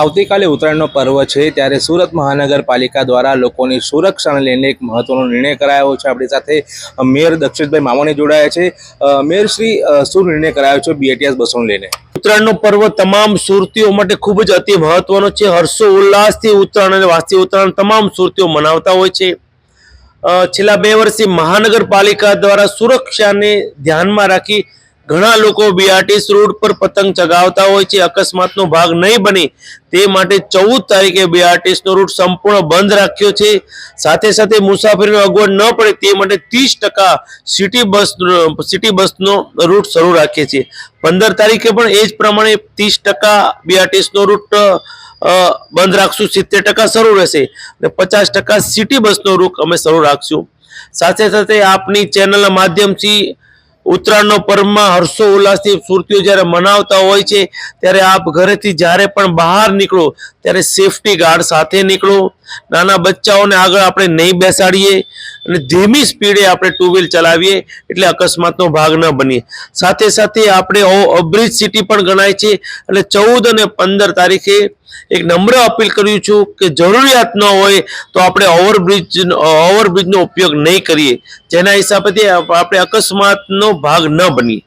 આવતીકાલે ઉત્તરાયણનો પર્વ છે, ત્યારે સુરત મહાનગરપાલિકા દ્વારા લોકોની સુરક્ષાને લઈને એક મહત્વનો નિર્ણય કરાયો છે. આપણી સાથે મેયર દક્ષિતભાઈ મામાને જોડાયા છે. મેયર શ્રી શું નિર્ણય કરાયો છે બીએટીએસ બસોને લઈને? ઉત્તરાયણનો પર્વ તમામ સુરતીઓ માટે ખૂબ જ અતિ મહત્વનો છે. હર્ષો, ઉલ્લાસથી ઉત્તરાયણ અને વાસી ઉત્તરાયણ તમામ સુરતીઓ મનાવતા હોય છે. છેલ્લા બે વર્ષથી મહાનગરપાલિકા દ્વારા સુરક્ષાને ધ્યાનમાં રાખી ઘણા લોકો બીઆરટીસ રૂટ પર પતંગ ચગાવતા હોય છે, અકસ્માતનો ભાગ નહીં બને તે માટે ચૌદ તારીખે બીઆરટીસનો રૂટ સંપૂર્ણ બંધ રાખ્યો છે. સાથે સાથે મુસાફરીનો અગવડ ન પડે તે માટે ત્રીસ ટકા સિટી બસ સિટી બસનો રૂટ શરૂ રાખીએ છીએ. પંદર તારીખે પણ એ જ પ્રમાણે ત્રીસ ટકા બીઆરટીસનો રૂટ બંધ રાખશું, સિત્તેર ટકા શરૂ રહેશે અને પચાસ ટકા સિટી બસનો રૂટ અમે શરૂ રાખશું. સાથે સાથે આપની ચેનલના માધ્યમથી ઉત્તરાયણનો પર્વમાં હર્ષો ઉલ્લાસથી સુરતીઓ જ્યારે મનાવતા હોય છે, ત્યારે આપ ઘરેથી જ્યારે પણ બહાર નીકળો, ત્યારે સેફટી ગાર્ડ સાથે નીકળો. નાના બચ્ચાઓને આગળ આપણે નહીં બેસાડીએ. અને ધીમી સ્પીડે આપણે ટુ વ્હીલ ચલાવીએ એટલે અકસ્માતનો ભાગ ન બનીએ. સાથે સાથે આપણે બ્રિજ સિટી પણ ગણાય છે એટલે ચૌદ અને પંદર તારીખે એક નમ્ર અપીલ કર્યું છું કે જરૂરિયાત ન હોય તો આપણે ઓવરબ્રિજ ઓવરબ્રિજનો ઉપયોગ નહીં કરીએ. જેના હિસાબેથી આપણે અકસ્માતનો ભાગ ન બનીએ.